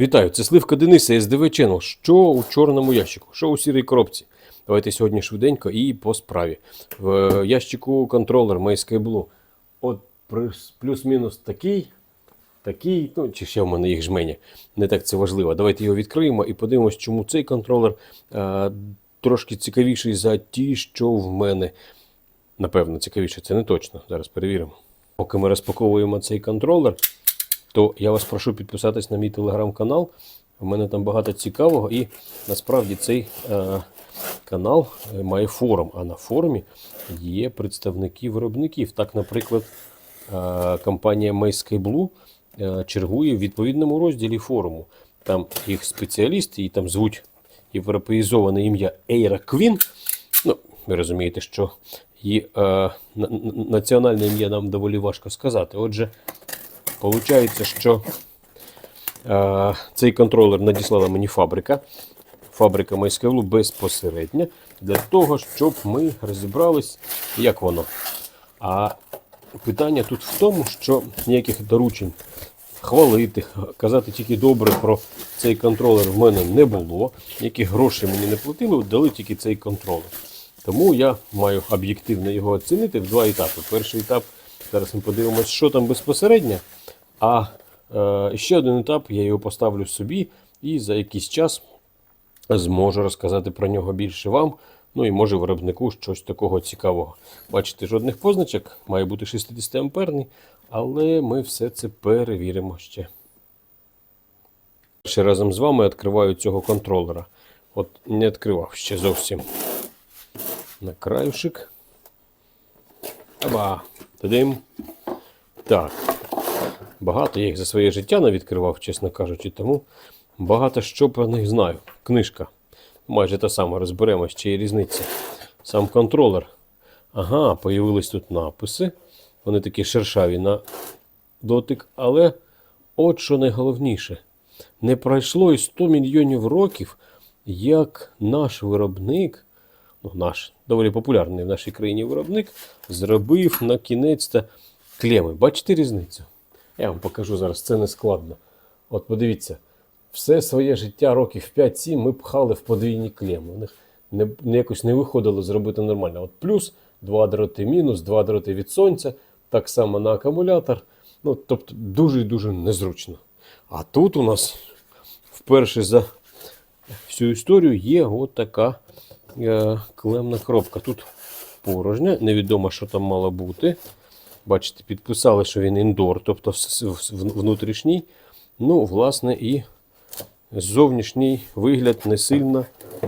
Вітаю, це Сливка Дениса, SDV Channel. Що у чорному ящику? Що у сірій коробці? Давайте сьогодні швиденько і по справі. В е, ящику контролер MySky Blue. От плюс- плюс-мінус такий, такий, ну чи ще в мене їх жменя. Не так це важливо. Давайте його відкриємо і подивимось, чому цей контролер е, трошки цікавіший за ті, що в мене. Напевно, цікавіше, це не точно. Зараз перевіримо. Поки ми розпаковуємо цей контролер, то я вас прошу підписатись на мій телеграм-канал. У мене там багато цікавого, і насправді цей е, канал е, має форум. А на форумі є представники виробників. Так, наприклад, е, компанія MySky Blue е, чергує в відповідному розділі форуму. Там їх спеціалісти, і там звуть європеїзоване ім'я Ейра Квін. Ну, ви розумієте, що її е, на- на- національне ім'я нам доволі важко сказати. Отже, Получається, що е, цей контролер надіслала мені фабрика. Фабрика MySkyLu безпосередньо для того, щоб ми розібрались, як воно. А питання тут в тому, що ніяких доручень хвалити, казати тільки добре про цей контролер в мене не було. Ніяких грошей мені не платили, дали тільки цей контролер. Тому я маю об'єктивно його оцінити в два етапи. Перший етап, зараз ми подивимося, що там безпосередньо. А е, ще один етап, я його поставлю собі і за якийсь час зможу розказати про нього більше вам. Ну і може виробнику щось такого цікавого. Бачите, жодних позначок, має бути 60 амперний, але ми все це перевіримо ще. Ще разом з вами відкриваю цього контролера. От не відкривав ще зовсім. На краюшик. Аба, тадим. Так. Багато я їх за своє життя не відкривав, чесно кажучи, тому багато що про них знаю. Книжка. Майже та сама, розберемось, чи є різниця. Сам контролер. Ага, появились тут написи. Вони такі шершаві на дотик, але от що найголовніше. Не пройшло і 100 мільйонів років, як наш виробник, ну наш доволі популярний в нашій країні виробник, зробив на кінець клеми. Бачите різницю? Я вам покажу зараз, це не складно. От подивіться, все своє життя, років 5-7 ми пхали в подвійні клеми. У них не, не якось не виходило зробити нормально. От плюс два дроти, мінус, два дроти від сонця, так само на акумулятор. Ну, тобто дуже і дуже незручно. А тут у нас вперше за всю історію є от така е, клемна коробка. Тут порожня, невідомо, що там мало бути. Бачите, підписали, що він індор, тобто внутрішній. Ну, власне, і зовнішній вигляд не сильно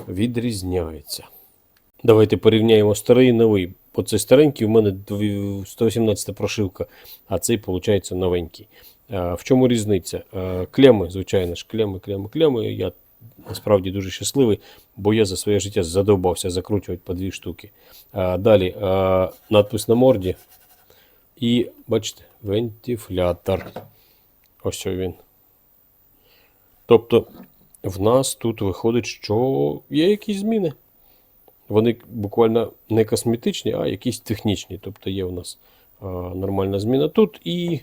відрізняється. Давайте порівняємо старий і новий. Оце старенький, у мене 118 прошивка, а цей, виходить, новенький. В чому різниця? Клеми, звичайно ж, клеми, клеми, клеми. Я насправді дуже щасливий, бо я за своє життя задовбався закручувати по дві штуки. Далі надпис на морді. І бачите, вентифлятор. Ось він. Тобто, в нас тут виходить, що є якісь зміни. Вони буквально не косметичні, а якісь технічні. Тобто є у нас а, нормальна зміна тут. І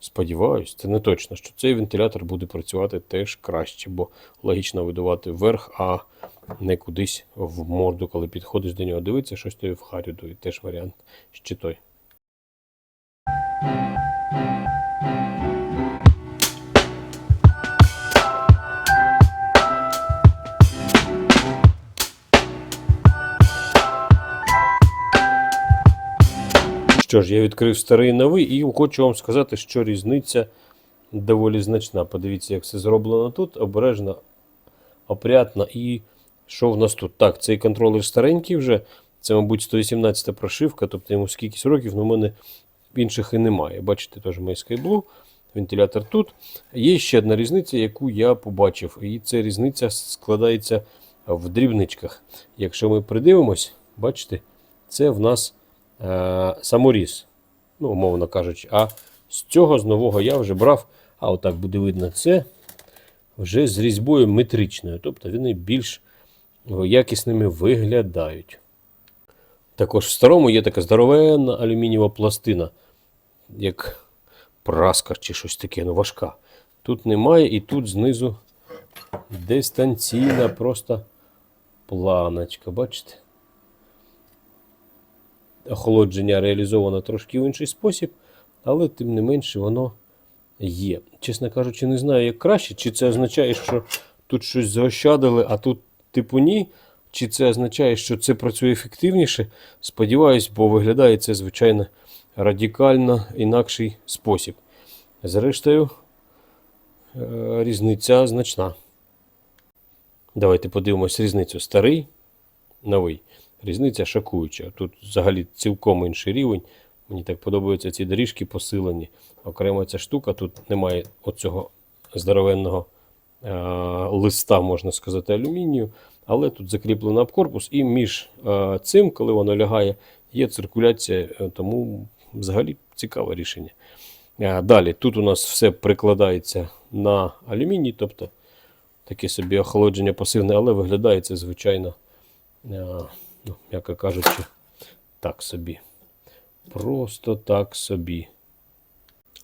сподіваюсь, це не точно, що цей вентилятор буде працювати теж краще, бо логічно видувати вверх, а не кудись в морду, коли підходиш до нього. Дивитися, щось тобі в харю дує. Теж варіант ще той. Що ж, я відкрив старий новий і хочу вам сказати, що різниця доволі значна. Подивіться, як все зроблено тут, обережно, опрятно. І що в нас тут? Так, цей контролер старенький вже. Це, мабуть, 118 прошивка, тобто йому скількись років, але в мене інших і немає. Бачите, теж Blue, вентилятор тут. Є ще одна різниця, яку я побачив. І ця різниця складається в дрібничках. Якщо ми придивимось, бачите, це в нас е, саморіз, ну, умовно кажучи. А з цього з нового я вже брав, а отак буде видно, це вже з різьбою метричною. Тобто вони більш якісними виглядають. Також в старому є така здоровенна алюмінієва пластина, як праска чи щось таке, ну важка. Тут немає, і тут знизу дистанційна просто планочка. Бачите? Охолодження реалізовано трошки в інший спосіб, але тим не менше воно є. Чесно кажучи, не знаю, як краще, чи це означає, що тут щось заощадили, а тут типу ні. Чи це означає, що це працює ефективніше? Сподіваюсь, бо виглядає це, звичайно, радикально інакший спосіб. Зрештою, е, різниця значна. Давайте подивимось різницю. Старий, новий. Різниця шокуюча. Тут взагалі цілком інший рівень. Мені так подобаються ці доріжки посилені. Окремо ця штука, тут немає оцього здоровенного е, листа, можна сказати, алюмінію. Але тут закріплено об корпус, і між е, цим, коли воно лягає, є циркуляція, е, тому взагалі цікаве рішення. Е, Далі, тут у нас все прикладається на алюміній, тобто таке собі охолодження пасивне, але виглядає це, звичайно, ну, м'яко кажучи, так собі. Просто так собі.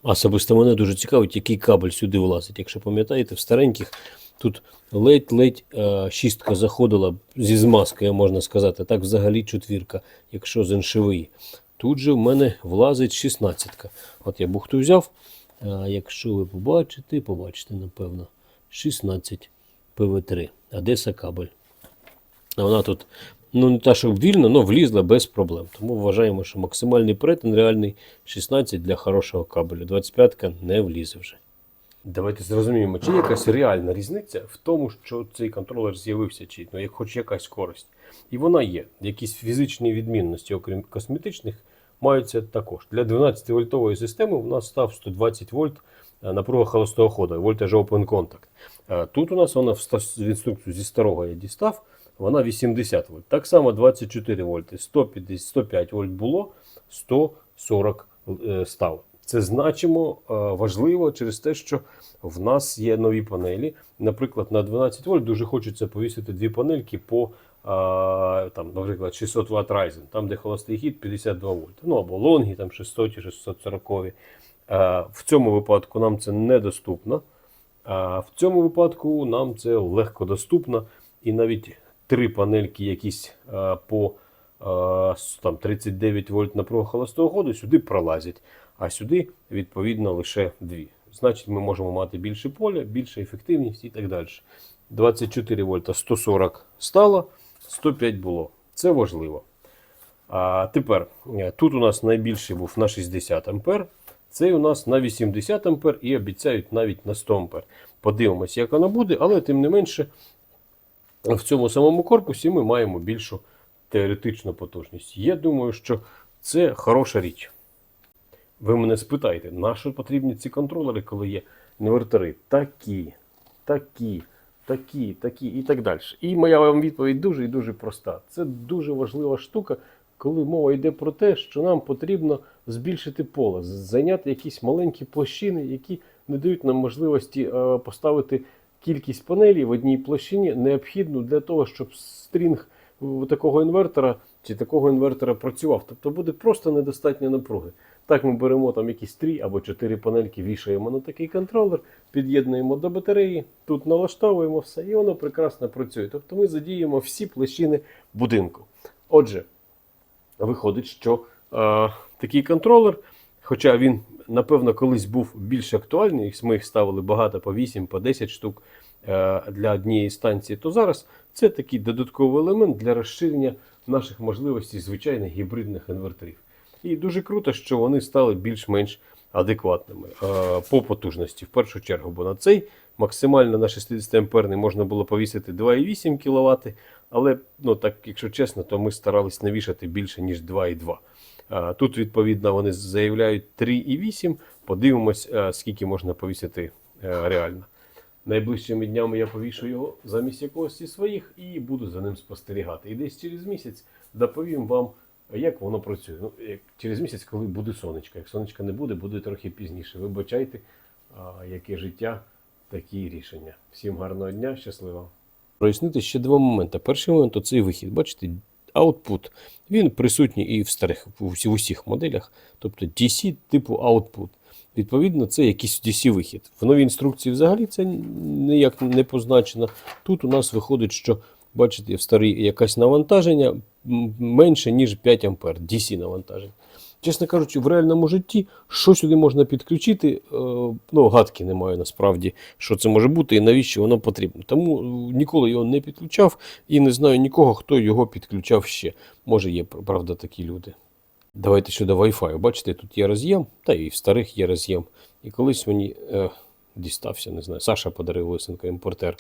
Особисто мене дуже цікавить, який кабель сюди влазить. Якщо пам'ятаєте, в стареньких тут ледь-ледь е, шістка заходила зі змазкою, можна сказати. Так взагалі четвірка, якщо з НШВІ. Тут же в мене влазить 16. От я бухту взяв. А якщо ви побачите, побачите, напевно, 16 ПВ3. Одеса кабель. Вона тут, ну не та, щоб вільно, але влізла без проблем. Тому вважаємо, що максимальний перетин реальний 16 для хорошого кабелю. 25-ка не влізе вже. Давайте зрозуміємо, чи є якась реальна різниця в тому, що цей контролер з'явився, чи ну, як хоч якась користь. І вона є. Якісь фізичні відмінності, окрім косметичних, маються також. Для 12-вольтової системи у нас став 120 вольт е, напруга холостого ходу, вольтаж Open Contact. Е, Тут у нас вона в в інструкцію зі старого я дістав, вона 80 вольт. Так само 24 вольти, 150, 105 вольт було, 140 е, стало. Це значимо е, важливо через те, що в нас є нові панелі. Наприклад, на 12 вольт дуже хочеться повісити дві панельки по е, там, наприклад, 600 Вт Ryzen, там де холостий хід 52 вольт. Ну або лонгі, там 600 чи 640. Е, В цьому випадку нам це недоступно. А в цьому випадку нам це легко доступно. І навіть три панельки якісь е, по е, там, 39 вольт напруга холостого ходу сюди пролазять, а сюди, відповідно, лише дві. Значить, ми можемо мати більше поля, більша ефективність і так далі. 24 вольта 140 стало, 105 було. Це важливо. А тепер е, тут у нас найбільший був на 60 ампер. Цей у нас на 80 ампер і обіцяють навіть на 100 ампер. Подивимось, як воно буде, але тим не менше в цьому самому корпусі ми маємо більшу теоретичну потужність. Я думаю, що це хороша річ. Ви мене спитаєте, на що потрібні ці контролери, коли є інвертори? Такі, такі, такі, такі і так далі. І моя вам відповідь дуже і дуже проста. Це дуже важлива штука, коли мова йде про те, що нам потрібно збільшити поле, зайняти якісь маленькі площини, які не дають нам можливості е, поставити кількість панелей в одній площині, необхідну для того, щоб стрінг такого інвертора чи такого інвертора працював. Тобто буде просто недостатньо напруги. Так ми беремо там якісь три або чотири панельки, вішаємо на такий контролер, під'єднуємо до батареї, тут налаштовуємо все, і воно прекрасно працює. Тобто ми задіємо всі площини будинку. Отже, виходить, що е, такий контролер, хоча він, напевно, колись був більш актуальний, ми їх ставили багато по 8, по 10 штук е, для однієї станції, то зараз це такий додатковий елемент для розширення наших можливостей звичайних гібридних інверторів. І дуже круто, що вони стали більш-менш адекватними е, по потужності, в першу чергу, бо на цей максимально на 60 амперний можна було повісити 2,8 кВт, але ну так, якщо чесно, то ми старались не вішати більше ніж 2,2. Е, Тут, відповідно, вони заявляють 3,8. Подивимось, е, скільки можна повісити реально. Найближчими днями я повішу його замість якогось із своїх і буду за ним спостерігати. І десь через місяць доповім вам, як воно працює. Ну, як через місяць, коли буде сонечко. Як сонечка не буде, буде трохи пізніше. Вибачайте, а, яке життя, такі рішення. Всім гарного дня, щасливо. Прояснити ще два моменти. Перший момент оцей вихід. Бачите, output. Він присутній і в старих в усіх моделях, тобто DC типу output. Відповідно, це якийсь dc вихід. В новій інструкції взагалі це ніяк не позначено. Тут у нас виходить, що бачите, в старій якесь навантаження менше, ніж 5 А DC навантаження. Чесно кажучи, в реальному житті, що сюди можна підключити, е, ну, гадки немає насправді, що це може бути і навіщо воно потрібно. Тому е, ніколи його не підключав і не знаю нікого, хто його підключав ще. Може, є правда такі люди. Давайте щодо Wi-Fi. Бачите, тут є роз'єм, та і в старих є роз'єм. І колись мені е, дістався, не знаю, Саша подарив Лисенко імпортер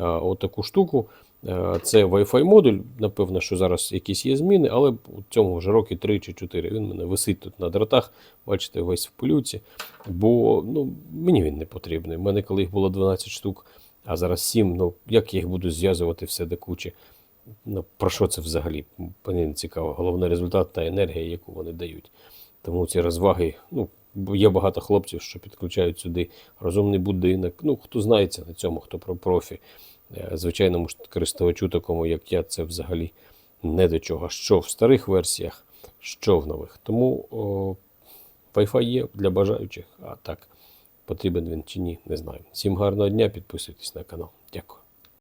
е, отаку штуку. Е, це Wi-Fi модуль. Напевно, що зараз якісь є зміни, але у цьому вже роки 3 чи 4. Він мене висить тут на дротах, бачите, весь в пилюці. Бо ну, мені він не потрібний. У мене коли їх було 12 штук, а зараз 7, ну як я їх буду зв'язувати все до кучі. Ну, про що це взагалі? Мені не цікаво. Головний результат та енергія, яку вони дають. Тому ці розваги, ну, є багато хлопців, що підключають сюди розумний будинок. Ну, хто знається на цьому, хто про профі. Е, Звичайному користувачу, такому як я, це взагалі не до чого. Що в старих версіях, що в нових. Тому о, Wi-Fi є для бажаючих, а так потрібен він чи ні, не знаю. Всім гарного дня, підписуйтесь на канал. Дякую.